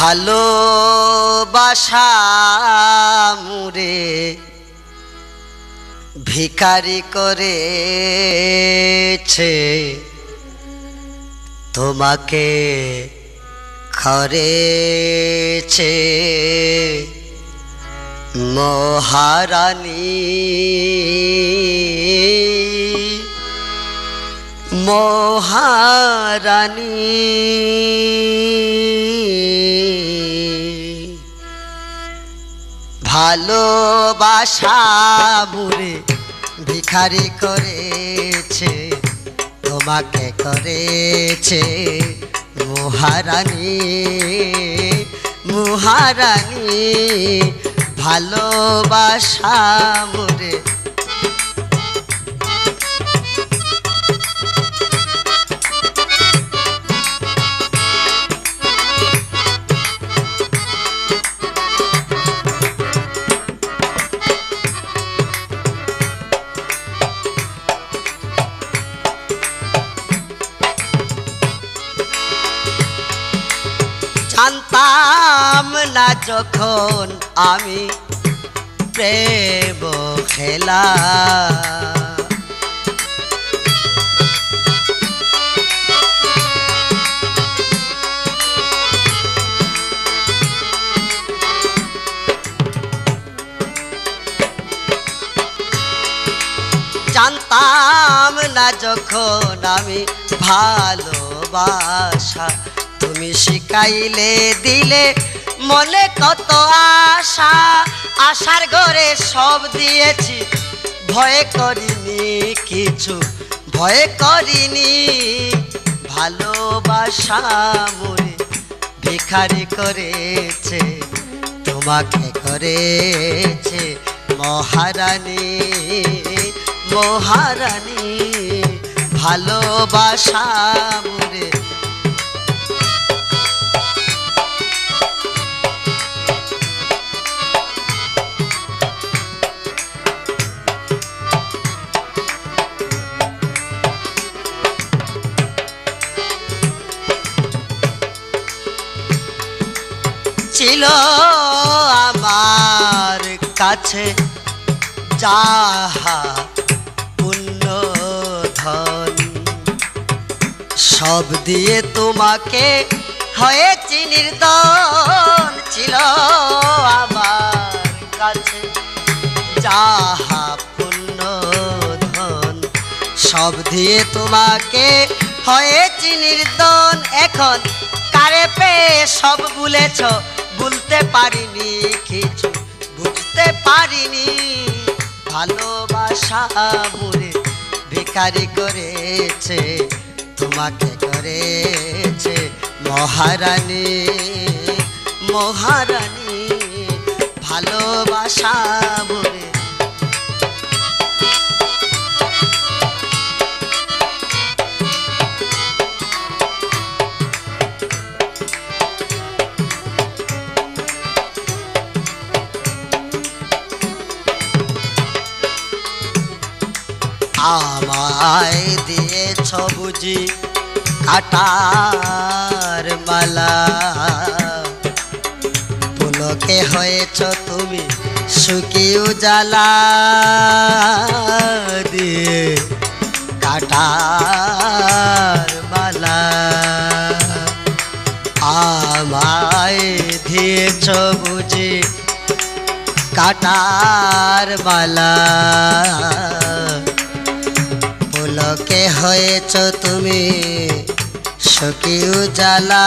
ভালোবাসা মুরে ভিখারি করেছে। তোমাকে খরেছে। মহারানী মহারানী। ভালোবাসা মুরে ভিখারি করেছে তোমাকে করেছে মহারানী মহারানী ভালোবাসা মুরে না যখন আমি প্রেম খেলা। জানতাম না যখন আমি ভালোবাসা তুমি শিখাইলে দিলে মনে কত আশা, আশার ঘরে সব দিয়েছি। ভয়ে করিনি কিছু, ভয়ে করিনি। ভালোবাসা মরে ভিখারি করেছে, তোমাকে করেছে মহারানী মহারানী। ভালোবাসা মরে ছিল আমার কাছে। যাহা পুণ্য ধন সব দিয়ে তোমাকে হয়েছি নির্দন ছিল আমার কাছে। যাহা পুণ্য ধন সব দিয়ে তোমাকে হয়েছি নির্দন। এখন কারে পেয়ে সব ভুলেছ? ভুলতে পারিনি, কিছু বুঝতে পারিনি। ভালোবাসা বলে ভিখারি করেছে, তোমাকে করেছে মহারানী মহারানী। ভালোবাসা মুরে আমায় দিয়েছ বুঝি কাটার মালা। পুলকে হয়েছ তুমি সুখী উজালা। দিয়ে কাটার মালা। আমায় দিয়েছ বুঝি কাটার মালা। পুলকে হয়েছ তুমি? সখী উজালা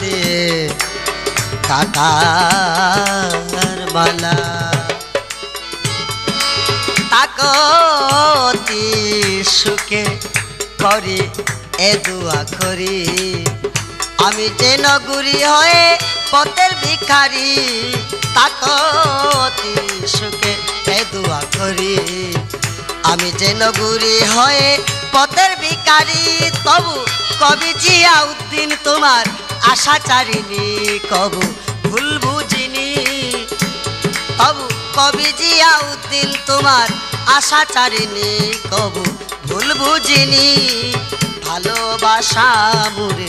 দিয়ে কাটার মালা তাকতি সুখে করি, এ দুয়া করি। আমি যে নগুরি হয়ে পথের ভিখারি তাকতি সুখে দুয়া করি। আমি যে নগুরি হয়ে পথের ভিখারি, তবু কবি জিয়া উদ্দিন তোমার আশা চারিনি, কবু ভুল বুঝিনি। তবু কবি জিয়া উদ্দিন তোমার আশা চারিনি, কবু ভুল বুঝিনি। ভালোবাসা মুরে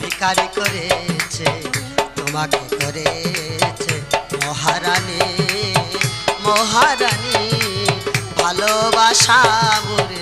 ভিকারি করেছে, তোমাকে করেছে মহারানী। মহারানী ভালোবাসা মুরে।